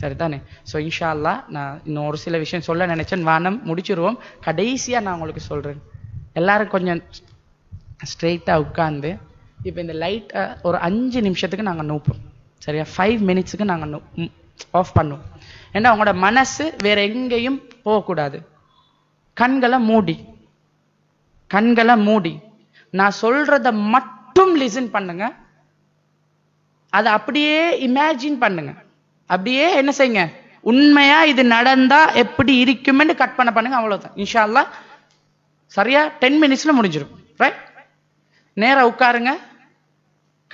சரிதானே? ஸோ இன்ஷா அல்லா நான் இன்னும் ஒரு சில விஷயம் சொல்ல நினச்சேன். வானம் முடிச்சிருவோம். கடைசியா நான் உங்களுக்கு சொல்றேன். எல்லாரும் கொஞ்சம் ஸ்ட்ரெயிட்டா உட்கார்ந்து இப்போ இந்த லைட்டை ஒரு அஞ்சு நிமிஷத்துக்கு நாங்க நூப்போம். சரியா? ஃபைவ் மினிட்ஸுக்கு நாங்க ஆஃப் பண்ணுவோம். ஏன்னா உங்களோட மனசு வேற எங்கேயும் போகக்கூடாது. கண்களை மூடி. கண்களை மூடி. நான் சொல்றத மட்டும் லிசன் பண்ணுங்க. அதை அப்படியே இமேஜின் பண்ணுங்க. அப்படியே என்ன செய்யுங்க? உண்மையா இது நடந்தா எப்படி இருக்கும்னு கற்பனை பண்ணுங்க அவ்வளவுதான். இன்ஷா அல்லாஹ் சரியா டென் மினிட்ஸ்ல முடிஞ்சிடும் ரைட் நேரா உட்காருங்க.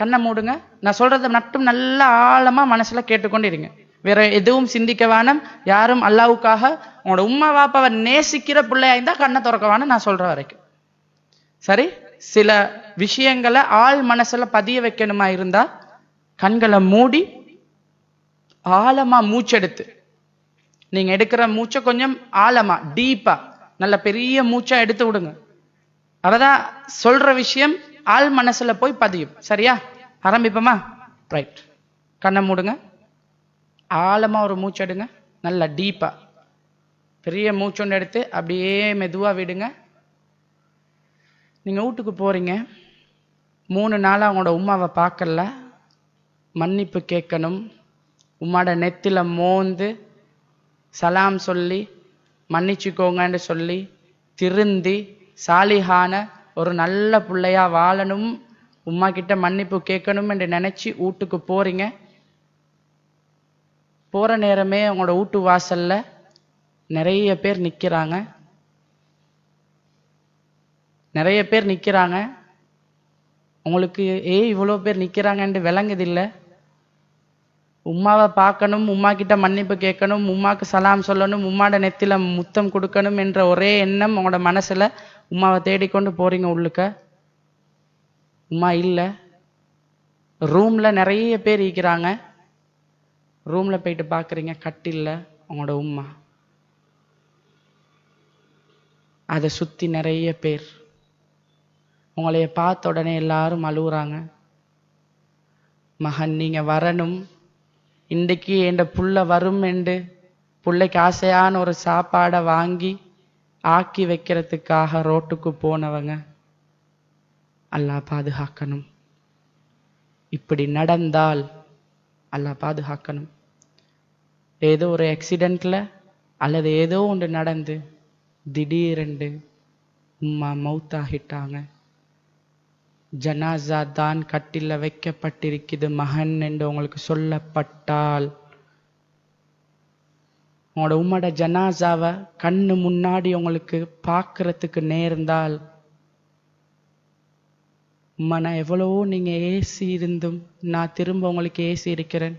கண்ணை மூடுங்க. நான் சொல்றதை மட்டும் நல்ல ஆழமா மனசுல கேட்டுக்கொண்டு இருங்க வேற எதுவும் சிந்திக்க வேணாம். யாரும் அல்லாவுக்காக உங்களோட உம்மா வாப்பாவை நேசிக்கிற பிள்ளையா இருந்தா கண்ணை திறக்க வேணாம் நான் சொல்ற வரைக்கும். சரி? சில விஷயங்களை ஆள் மனசுல பதிய வைக்கணுமா இருந்தா கண்களை மூடி ஆழமா மூச்செடுத்து. நீங்க எடுக்கிற மூச்சை கொஞ்சம் ஆழமா டீப்பா நல்ல பெரிய மூச்சா எடுத்து விடுங்க. அவதான் சொல்ற விஷயம் ஆள் மனசுல போய் பதியும். சரியா? ஆரம்பிப்போமா? ரைட் கண்ணை மூடுங்க. ஆழமா ஒரு மூச்சு எடுங்க. நல்லா டீப்பா பெரிய மூச்சொன்று எடுத்து அப்படியே மெதுவா விடுங்க. நீங்க வீட்டுக்கு போறீங்க. மூணு நாளாக அவங்களோட உமாவை பார்க்கல. மன்னிப்பு கேட்கணும். உம்மாட நெத்தில மோந்து சலாம் சொல்லி மன்னிச்சுக்கோங்கன்னு சொல்லி திருந்தி சாலிஹான ஒரு நல்ல பிள்ளையா வாழணும். உம்மா கிட்ட மன்னிப்பு கேட்கணும் என்று நினைச்சு வீட்டுக்கு போறீங்க. போற நேரமே அவங்களோட வீட்டு வாசல்ல நிறைய பேர் நிக்கிறாங்க. நிறைய பேர் நிக்கிறாங்க. உங்களுக்கு ஏ இவ்வளோ பேர் நிற்கிறாங்கன்ட்டு விளங்குதில்லை? உம்மாவை பார்க்கணும் உம்மா கிட்ட மன்னிப்பு கேட்கணும் உம்மாக்கு சலாம் சொல்லணும் உம்மாட நெத்தில முத்தம் கொடுக்கணும் என்ற ஒரே எண்ணம் உங்களோட மனசுல உம்மாவை தேடிக்கொண்டு போறீங்க உள்ளுக்க? உம்மா இல்லை. ரூம்ல நிறைய பேர் இருக்கிறாங்க. ரூம்ல போயிட்டு பாக்குறீங்க கட்டில்ல உங்களோட உம்மா. அதை சுத்தி நிறைய பேர். உங்களைய பார்த்த உடனே எல்லாரும் அழுகுறாங்க மகன் நீங்க வரணும். இன்றைக்கு என் புள்ள வரும் என்று பிள்ளைக்கு ஆசையான ஒரு சாப்பாடை வாங்கி ஆக்கி வைக்கிறதுக்காக ரோட்டுக்கு போனவங்க அல்லா பாதுகாக்கணும். இப்படி நடந்தால் அல்லா பாதுகாக்கணும். ஏதோ ஒரு ஆக்சிடெண்ட்டில் அல்லது ஏதோ ஒன்று நடந்து திடீரென்று உம்மா மௌத்தாகிட்டாங்க. ஜனாசா தான் கட்டில வைக்கப்பட்டிருக்குது மகன் என்று உங்களுக்கு சொல்லப்பட்டால். உங்களோட உம்மோட ஜனாசாவை கண்ணு முன்னாடி உங்களுக்கு பார்க்கறதுக்கு நேர்ந்தால் உம்மா எவ்வளவோ நீங்க ஏசி இருந்தும் நான் திரும்ப உங்களுக்கு ஏசி இருக்கிறேன்.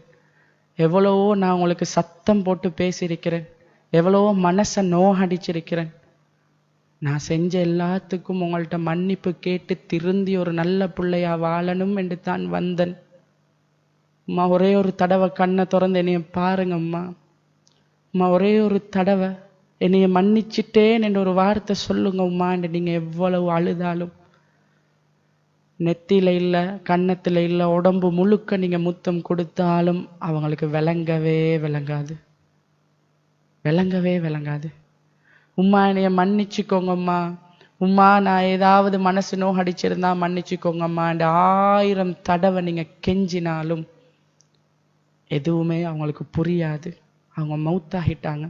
எவ்வளவோ நான் உங்களுக்கு சத்தம் போட்டு பேசியிருக்கிறேன். எவ்வளவோ மனசை நோகடிச்சிருக்கிறேன். நான் செஞ்ச எல்லாத்துக்கும் உங்கள்ட்ட மன்னிப்பு கேட்டு திருந்தி ஒரு நல்ல பிள்ளையா வாழணும் என்று தான் வந்தேன். அம்மா ஒரே ஒரு தடவை கண்ணை திறந்து என்னைய பாருங்கம்மா. அம்மா ஒரே ஒரு தடவை என்னைய மன்னிச்சிட்டேன் என்ற ஒரு வார்த்தை சொல்லுங்க உமா என்று நீங்க எவ்வளவு அழுதாலும். நெத்தியில இல்லை கன்னத்தில் இல்லை உடம்பு முழுக்க நீங்கள் முத்தம் கொடுத்தாலும் அவங்களுக்கு விளங்கவே விளங்காது. விளங்கவே விளங்காது. உம்மா என்னைய மன்னிச்சுக்கோங்கம்மா. உம்மா நான் ஏதாவது மனசு நோகடிச்சிருந்தா மன்னிச்சுக்கோங்கம்மா இந்த ஆயிரம் தடவை நீங்கள் கெஞ்சினாலும் எதுவுமே அவங்களுக்கு புரியாது. அவங்க மௌத்தாகிட்டாங்க.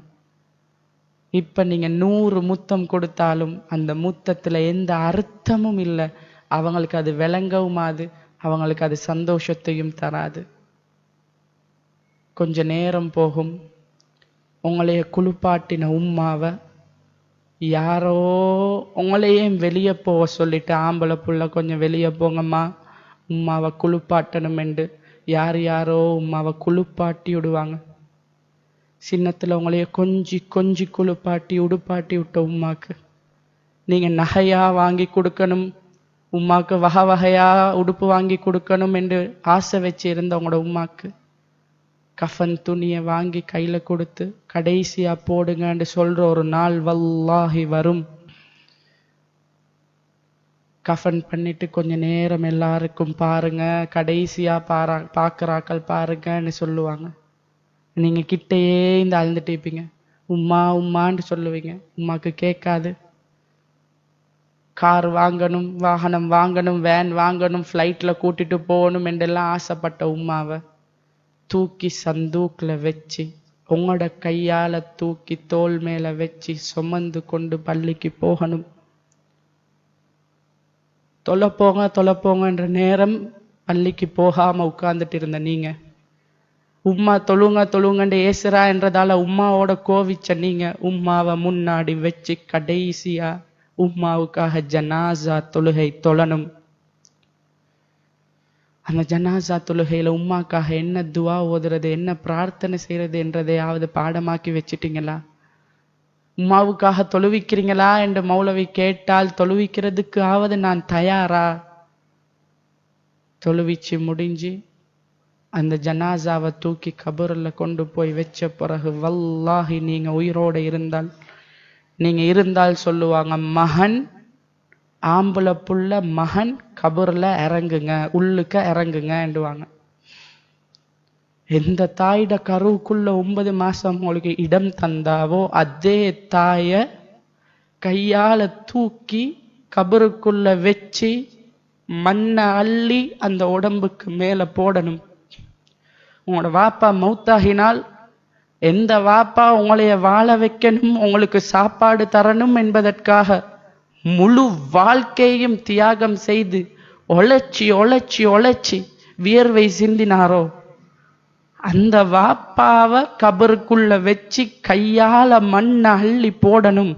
இப்போ நீங்கள் நூறு முத்தம் கொடுத்தாலும் அந்த முத்தத்தில் எந்த அர்த்தமும் இல்லை. அவங்களுக்கு அது விளங்கவுமாது அவங்களுக்கு அது சந்தோஷத்தையும் தராது. கொஞ்ச நேரம் போகும். உங்களைய குளிப்பாட்டின உம்மாவை யாரோ உங்களையே வெளியே போக சொல்லிட்டு ஆம்பளை புள்ள கொஞ்சம் வெளியே போங்கம்மா. உம்மாவை குளிப்பாட்டணும் என்று. யார் யாரோ உம்மாவை குளிப்பாட்டி விடுவாங்க. சின்னத்தில் உங்களைய கொஞ்சி கொஞ்சி குளிப்பாட்டி உடுப்பாட்டி விட்ட உம்மாக்கு. நீங்கள் நகையாக வாங்கி கொடுக்கணும். உம்மாக்கு வகை வகையாக உடுப்பு வாங்கி கொடுக்கணும் என்று ஆசை வச்சு இருந்த உங்களோட உம்மாக்கு. கஃன் துணியை வாங்கி கையில் கொடுத்து கடைசியாக போடுங்கன்னு சொல்கிற ஒரு நாள் வல்லாகி வரும். கஃன் பண்ணிட்டு கொஞ்ச நேரம் எல்லாருக்கும் பாருங்க கடைசியாக பாரா பார்க்குறாக்கள் பாருங்கன்னு சொல்லுவாங்க. நீங்கள் கிட்டேயே இந்த அழுந்துட்டு இருப்பீங்க. உம்மா உம்மான்னு சொல்லுவீங்க. உம்மாக்கு கேட்காது. கார் வாங்கணும் வாகனம் வாங்கணும் வேன் வாங்கணும் ஃப்ளைட்டில் கூட்டிகிட்டு போகணும் என்றெல்லாம் ஆசைப்பட்ட உம்மாவை. தூக்கி சந்தூக்கில் வச்சு உங்களோட கையால் தூக்கி தோல் மேலே வச்சு சுமந்து கொண்டு பள்ளிக்கு போகணும். தொலைப்போங்க தொலைப்போங்கன்ற தொலை போங்கன்ற நேரம் பள்ளிக்கு போகாமல் உட்கார்ந்துட்டு இருந்த நீங்கள் உம்மா தொழுங்க தொழுங்கண்டு ஏசுறா என்றதால உம்மாவோட கோவிச்ச நீங்க உம்மாவை முன்னாடி வச்சு கடைசியா உம்மாவுக்காக ஜனாசா தொழுகை தொழணும். அந்த ஜனாசா தொழுகையில் உம்மாக்காக என்ன துவா ஓதுறது என்ன பிரார்த்தனை செய்யறது என்றதையாவது பாடமாக்கி வச்சிட்டீங்களா? உம்மாவுக்காக தொழுவிக்கிறீங்களா என்று மௌலவி கேட்டால் தொழுவிக்கிறதுக்காவது நான் தயாரா? தொழுவிச்சு முடிஞ்சு அந்த ஜனாசாவை தூக்கி கபூரில் கொண்டு போய் வச்ச பிறகு வல்லாஹி நீங்க உயிரோடு இருந்தால் நீங்க இருந்தால் சொல்லுவாங்க மகன் ஆம்பளை புள்ள மகன் கபரில் இறங்குங்க உள்ளுக்க இறங்குங்கண்டுவாங்க எந்த தாயிட கருவுக்குள்ள ஒன்பது மாசம் உங்களுக்கு இடம் தந்தாவோ அதே தாய கையால தூக்கி கபருக்குள்ள வச்சு மண்ணை அள்ளி அந்த உடம்புக்கு மேல போடணும். உங்களோட வாப்பா மௌத்தாகினால் எந்த வாப்பா உங்களைய வாழ வைக்கணும் உங்களுக்கு சாப்பாடு தரணும் என்பதற்காக முழு வாழ்க்கையும் தியாகம் செய்து ஒழைச்சி ஒழைச்சி ஒழைச்சி வியர்வை சிந்தினாரோ? அந்த வாப்பாவை கபருக்குள்ள வச்சு கையால மண்ணை அள்ளி போடணும்.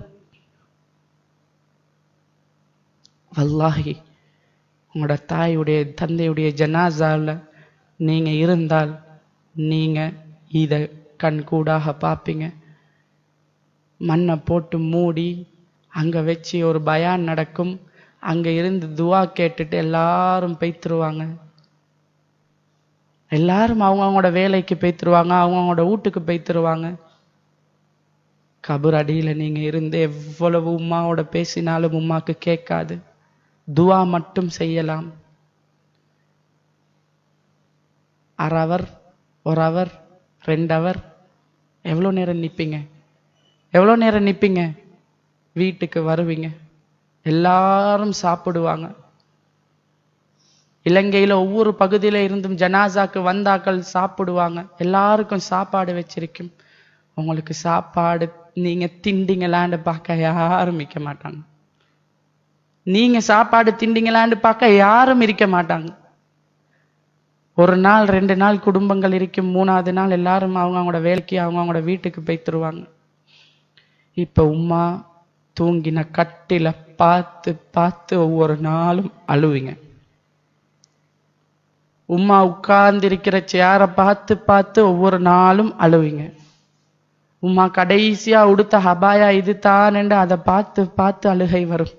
வல்லாஹி உங்களோட தாயுடைய தந்தையுடைய ஜனாசாவில் நீங்க இருந்தால் நீங்க இதை கண்கூடாக பார்ப்பீங்க. மண்ணை போட்டு மூடி அங்கே வச்சு ஒரு பயான் நடக்கும். அங்கே இருந்து துவா கேட்டுட்டு எல்லாரும் பெய்த்துருவாங்க. எல்லாரும் அவங்கவுங்களோட வேலைக்கு பெய்த்துருவாங்க அவங்கவுங்களோட வீட்டுக்கு பெய்த்துருவாங்க. கபர் அடியில நீங்கள் இருந்து எவ்வளவு உம்மாவோட பேசினாலும் உமாக்கு கேட்காது. துவா மட்டும் செய்யலாம். அரை அவர் ஒரு அவர் ரெண்டு அவர் எவ்வளோ நேரம் நிற்பீங்க எவ்வளோ நேரம் நிற்பீங்க வீட்டுக்கு வருவீங்க. எல்லாரும் சாப்பிடுவாங்க. இலங்கையில ஒவ்வொரு பகுதியில இருந்தும் ஜனாசாக்கு வந்தாக்கள் சாப்பிடுவாங்க. எல்லாருக்கும் சாப்பாடு வச்சிருக்கும். உங்களுக்கு சாப்பாடு நீங்க திண்டிங்களான்னு பார்க்க யாரும் இருக்க மாட்டாங்க. நீங்க சாப்பாடு திண்டிங்களான்னு பார்க்க யாரும் இருக்க மாட்டாங்க. ஒரு நாள் ரெண்டு நாள் குடும்பங்கள் இருக்கும். மூணாவது நாள் எல்லாரும் அவங்க அவங்களோட வேலைக்கு அவங்க அவங்களோட வீட்டுக்கு போயி தருவாங்க. இப்போ உமா தூங்கின கட்டில பார்த்து பார்த்து ஒவ்வொரு நாளும் அழுவிங்க. உம்மா உட்கார்ந்து இருக்கிற சேரை பார்த்து பார்த்து ஒவ்வொரு நாளும் அழுவிங்க. உம்மா கடைசியா உடுத்த ஹபாயா இது என்று அதை பார்த்து பார்த்து அழுகை வரும்.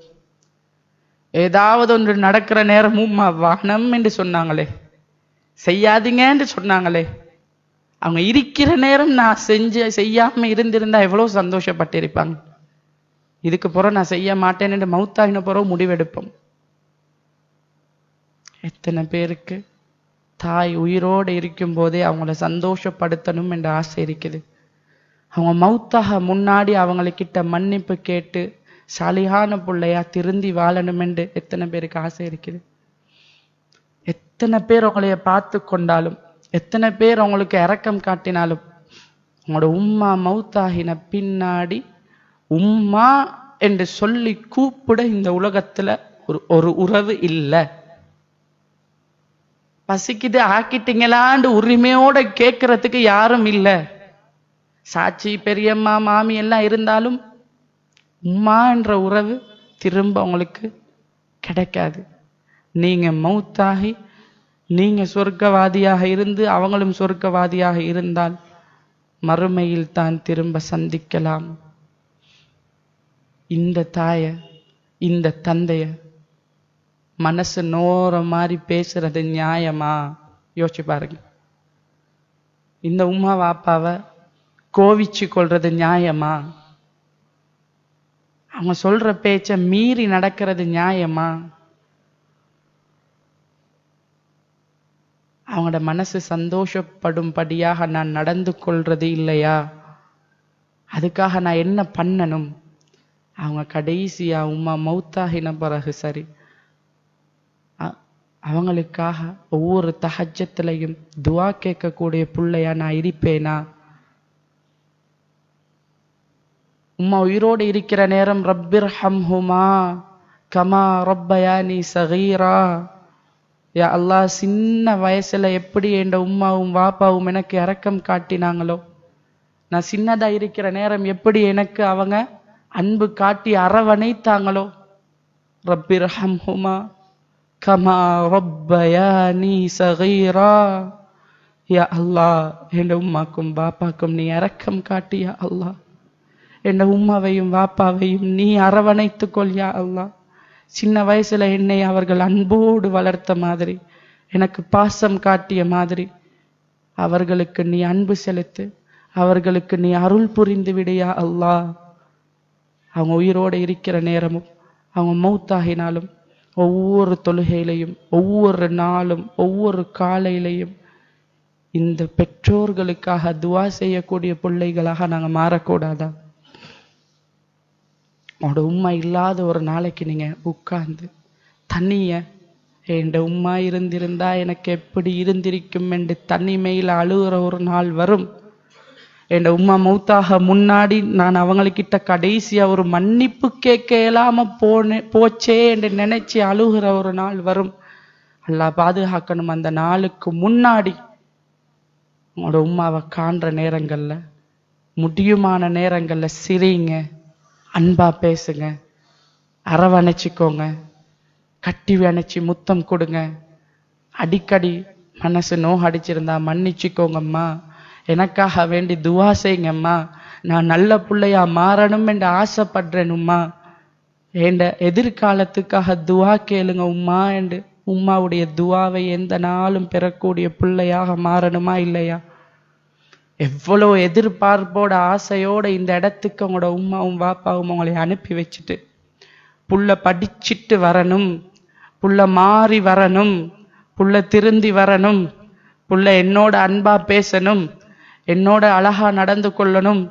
ஏதாவது ஒன்று நடக்கிற நேரம் உம்மா வானம் என்று சொன்னாங்களே. செய்யாதீங்க என்று சொன்னாங்களே. அவங்க இருக்கிற நேரம் நான் செஞ்சு செய்யாம இருந்திருந்தா எவ்வளவு சந்தோஷப்பட்டிருப்பாங்க. இதுக்கு பிறகு நான் செய்ய மாட்டேன் என்று மவுத்தாகின பிறகு முடிவெடுப்போம். எத்தனை பேருக்கு தாய் உயிரோடு இருக்கும் போதே அவங்கள சந்தோஷப்படுத்தணும் என்ற ஆசை இருக்குது. அவங்க மவுத்தாக முன்னாடி அவங்களுக்கிட்ட மன்னிப்பு கேட்டு சாலிகான பிள்ளையா திருந்தி வாழணும் என்று எத்தனை பேருக்கு ஆசை இருக்குது? எத்தனை பேர் உங்களைய பார்த்து கொண்டாலும் எத்தனை பேர் உங்களுக்கு இரக்கம் காட்டினாலும் உங்களோட உம்மா மவுத்தாகின பின்னாடி உம்மா என்று சொல்லி கூப்பிட இந்த உலகத்துல ஒரு ஒரு உறவு இல்லை. பசிக்குது ஆக்கிட்டீங்களான்னு உரிமையோட கேட்கறதுக்கு யாரும் இல்லை. சாட்சி பெரியம்மா மாமி எல்லாம் இருந்தாலும் உம்மா என்ற உறவு திரும்ப உங்களுக்கு கிடைக்காது. நீங்க மௌத்தாகி நீங்க சொர்க்கவாதியாக இருந்து அவங்களும் சொர்க்கவாதியாக இருந்தால் மறுமையில் தான் திரும்ப சந்திக்கலாம். இந்த தாய இந்த தந்தைய மனசு நோற மாதிரி பேசுறது நியாயமா? யோசிச்சு பாருங்க. இந்த உமா வாப்பாவை கோவிச்சு கொள்றது நியாயமா? அவங்க சொல்ற பேச்ச மீறி நடக்கிறது நியாயமா? அவங்களோட மனசு சந்தோஷப்படும்படியாக நான் நடந்து கொள்றது இல்லையா? அதுக்காக நான் என்ன பண்ணணும்? அவங்க கடைசியா உம்மா மௌத்தாகின பிறகு சரி. அ- அவங்களுக்காக ஒவ்வொரு தஹஜத்துலையும் துவா கேட்கக்கூடிய பிள்ளையா நான் இருப்பேனா? உம்மா உயிரோடு இருக்கிற நேரம் ரப்பிர் ஹம்ஹுமா கமா ரப்பயானி சகீரா. யா அல்லா சின்ன வயசுல எப்படி என் உம்மாவும் வாப்பாவும் எனக்கு இறக்கம் காட்டினாங்களோ? நான் சின்னதா இருக்கிற நேரம் எப்படி எனக்கு அவங்க அன்பு காட்டி அரவணைத்தாங்களோ ரப்பிர் ஹம்ஹுமா கமா ரொப்பயா நீ சகைரா. யா அல்லாஹ் என் உம்மாக்கும் பாப்பாக்கும் நீ அரக்கம் காட்டியா அல்லா என் உம்மாவையும் பாப்பாவையும் நீ அரவணைத்துக் கொள் யா சின்ன வயசுல என்னை அவர்கள் அன்போடு வளர்த்த மாதிரி எனக்கு பாசம் காட்டிய மாதிரி அவர்களுக்கு நீ அன்பு செலுத்து அவர்களுக்கு நீ அருள் புரிந்து விடியா அல்லாஹ். அவங்க உயிரோடு இருக்கிற நேரமும் அவங்க மௌத்தாகினாலும் ஒவ்வொரு தொழுகையிலையும் ஒவ்வொரு நாளும் ஒவ்வொரு காலையிலையும் இந்த பெற்றோர்களுக்காக துவா செய்யக்கூடிய பிள்ளைகளாக நாங்கள் மாறக்கூடாதா? உங்களோட உண்மை இல்லாத ஒரு நாளைக்கு நீங்கள் உட்கார்ந்து தண்ணிய என் உம்மா இருந்திருந்தா எனக்கு எப்படி இருந்திருக்கும்? என்று தனிமையில் அழுகிற ஒரு நாள் வரும். என் உம்மா மௌத்தாக முன்னாடி நான் அவங்கக்கிட்ட கடைசியாக ஒரு மன்னிப்பு கேட்க இல்லாமல் போனே போச்சே என்று நினைச்சு அழுகிற ஒரு நாள் வரும். அல்லா பாதுகாக்கணும் அந்த நாளுக்கு முன்னாடி. உங்களோட உம்மாவை காண்ற நேரங்களில் முடியுமான நேரங்களில் சிரிங்க அன்பா பேசுங்க அரவணைச்சிக்கோங்க கட்டி அணைச்சி முத்தம் கொடுங்க. அடிக்கடி மனசு நோகடிச்சிருந்தா மன்னிச்சுக்கோங்கம்மா. எனக்காக வேண்டி துவா செய்யுங்கம்மா. நான் நல்ல பிள்ளையா மாறணும் என்று ஆசைப்படுறேனும்மா. என்ற எதிர்காலத்துக்காக துவா கேளுங்க உம்மா என்று உம்மாவுடைய துவாவை எந்த நாளும் பெறக்கூடிய பிள்ளையாக மாறணுமா இல்லையா? எவ்வளோ எதிர்பார்ப்போட ஆசையோட இந்த இடத்துக்கு உங்களோட உம்மாவும் வாப்பாவும் உங்களை அனுப்பி வச்சுட்டு புள்ள படிச்சிட்டு வரணும் புள்ள மாறி வரணும் புள்ள திருந்தி வரணும் புள்ள என்னோட அன்பா பேசணும் என்னோட அழகா நடந்து கொள்ளணும்.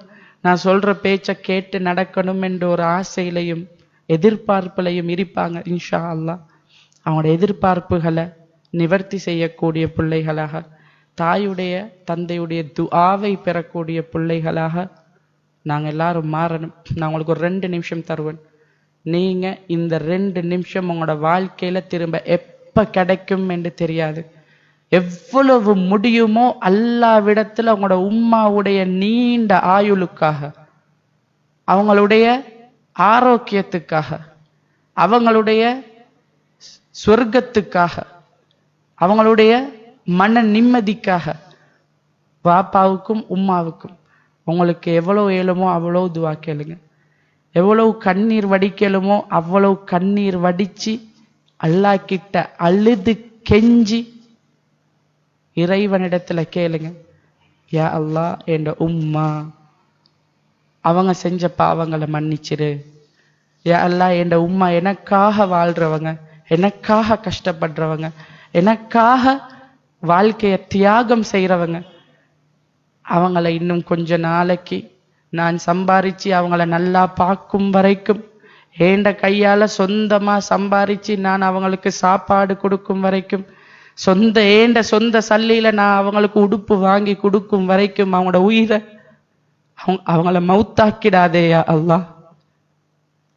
நான் சொல்ற பேச்சை கேட்டு நடக்கணும் என்ற ஒரு ஆசையிலையும் எதிர்பார்ப்புலையும் இருப்பாங்க இன்ஷா அல்லாஹ் அவங்களோட எதிர்பார்ப்புகளை நிவர்த்தி செய்யக்கூடிய பிள்ளைகளாக தாயுடைய தந்தையுடைய துஆவை பெறக்கூடிய பிள்ளைகளாக நாங்கள் எல்லாரும் மாறணும். நான் உங்களுக்கு ஒரு ரெண்டு நிமிஷம் தருவேன். நீங்கள் இந்த ரெண்டு நிமிஷம் உங்களோட வாழ்க்கையில் திரும்ப எப்போ கிடைக்கும் என்று தெரியாது. எவ்வளவு முடியுமோ அல்லாவிடத்தில் அவங்களோட உம்மாவுடைய நீண்ட ஆயுளுக்காக அவங்களுடைய ஆரோக்கியத்துக்காக அவங்களுடைய சொர்க்கத்துக்காக அவங்களுடைய மன நிம்மதிக்காக பாப்பாவுக்கும் உம்மாவுக்கும் உங்களுக்கு எவ்வளோ ஏழுமோ அவ்வளோ துவா கேளுங்க. எவ்வளவு கண்ணீர் வடிக்கலுமோ அவ்வளவு கண்ணீர் வடிச்சு அல்லாஹ் கிட்ட அழுது கெஞ்சி இறைவனிடத்துல கேளுங்க. யா அல்லா என்ற உம்மா அவங்க செஞ்ச பாவங்களை மன்னிச்சிரு. யா அல்லா என்ற உம்மா எனக்காக வாழ்றவங்க எனக்காக கஷ்டப்படுறவங்க எனக்காக வாழ்க்கையை தியாகம் செய்கிறவங்க அவங்கள இன்னும் கொஞ்ச நாளைக்கு நான் சம்பாரித்து அவங்கள நல்லா பார்க்கும் வரைக்கும் ஏண்ட கையால் சொந்தமாக சம்பாரித்து நான் அவங்களுக்கு சாப்பாடு கொடுக்கும் வரைக்கும் சொந்த ஏண்ட சொந்த சல்லியில நான் அவங்களுக்கு உடுப்பு வாங்கி கொடுக்கும் வரைக்கும் அவங்களோட உயிரை அவங்க அவங்கள மவுத்தாக்கிடாதேயா அல்லாஹ்.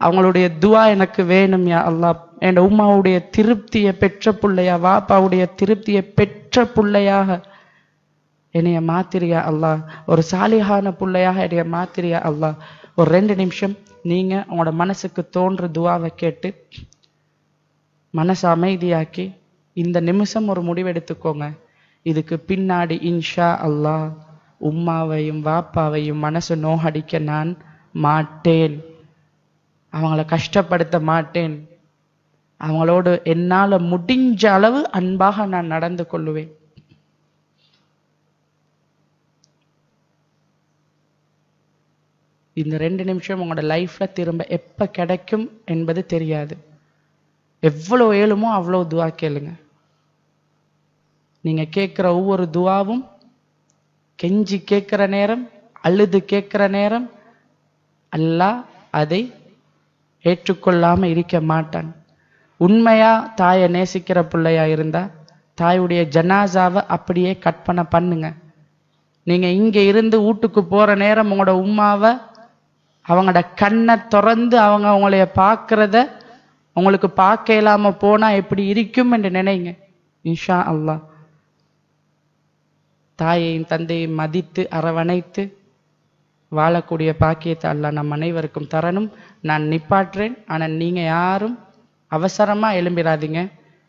அவங்களுடைய துவா எனக்கு வேணும் யா அல்லாஹ். என் உம்மாவுடைய திருப்தியை பெற்ற புள்ளையா வாப்பாவுடைய திருப்தியை பெற்ற புள்ளையாக என்னைய மாத்திரியா அல்லா ஒரு சாலிகான புள்ளையாக என்னைய மாத்திரியா அல்லா ஒரு ரெண்டு நிமிஷம் நீங்க உங்களோட மனசுக்கு தோன்ற துவாவை கேட்டு மனசை அமைதியாக்கி இந்த நிமிஷம் ஒரு முடிவெடுத்துக்கோங்க. இதுக்கு பின்னாடி இன்ஷா அல்லாஹ் உம்மாவையும் வாப்பாவையும் மனசு நோகடிக்க நான் மாட்டேன். அவங்கள கஷ்டப்படுத்த மாட்டேன். அவங்களோடு என்னால் முடிஞ்ச அளவு அன்பாக நான் நடந்து கொள்ளுவேன். இந்த ரெண்டு நிமிஷம் உங்களோட லைஃப்பில் திரும்ப எப்போ கிடைக்கும் என்பது தெரியாது. எவ்வளோ ஏழுமோ அவ்வளோ துவா கேளுங்க. நீங்கள் கேட்குற ஒவ்வொரு துவாவும் கெஞ்சி கேட்குற நேரம் அழுது கேட்குற நேரம் அல்லாஹ் அதை ஏற்றுக்கொள்ளாமல் இருக்க மாட்டான். உண்மையாக தாயை நேசிக்கிற பிள்ளையா இருந்தால் தாயுடைய ஜனாசாவை அப்படியே கற்பனை பண்ணுங்க. நீங்கள் இங்கே இருந்து வீட்டுக்கு போகிற நேரம் உங்களோட உம்மாவை அவங்களோட கண்ணை திறந்து அவங்க உங்களைய பார்க்குறத உங்களுக்கு பார்க்க இல்லாம போனா எப்படி இருக்கும் என்று நினைங்க. இன்ஷா அல்லாஹ். தாயையும் தந்தையும் மதித்து அரவணைத்து வாழக்கூடிய பாக்கியத்தை அல்லாஹ் நம் அனைவருக்கும் தரணும். நான் நிப்பாட்டுறேன். ஆனால் நீங்கள் யாரும் அவசரமாக எழும்பிடாதீங்க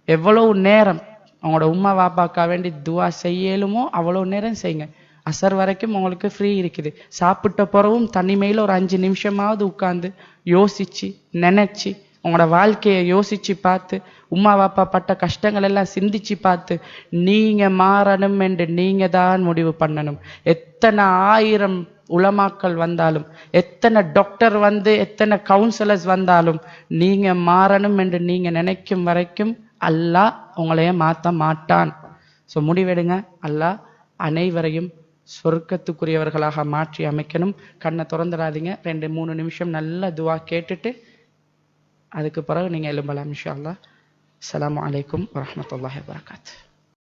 எவ்வளவு நேரம் உங்களோட உம்மா வாப்பாக்கா வேண்டி துவா செய்யலுமோ அவ்வளோ நேரம் செய்யுங்க. அசர் வரைக்கும் உங்களுக்கு ஃப்ரீ இருக்குது. சாப்பிட்ட பிறவும் தனிமையில் ஒரு அஞ்சு நிமிஷமாவது உட்காந்து யோசிச்சு நினச்சி உங்களோட வாழ்க்கையை யோசிச்சு பார்த்து உம்மா வாப்பா பட்ட கஷ்டங்கள் எல்லாம் சிந்திச்சு பார்த்து நீங்க மாறணும் என்று நீங்க தான் முடிவு பண்ணணும். எத்தனை ஆயிரம் உளமாக்கல் வந்தாலும் எத்தனை டாக்டர் வந்து எத்தனை கவுன்சிலர்ஸ் வந்தாலும் நீங்க மாறணும் என்று நீங்க நினைக்கும் வரைக்கும் அல்லாஹ் உங்களைய மாற்ற மாட்டான். ஸோ முடிவெடுங்க. அல்லாஹ் அனைவரையும் சொர்க்கத்துக்குரியவர்களாக மாற்றி அமைக்கணும். கண்ணை திறந்துடாதீங்க. ரெண்டு மூணு நிமிஷம் நல்ல துவா கேட்டுட்டு அதுக்கு பிறகு நீங்க எழும்பலாம் இன்ஷா அல்லாஹ் அஸ்ஸலாமு அலைக்கும் வரஹ்மத்துல்லாஹி வபரகாத்துஹு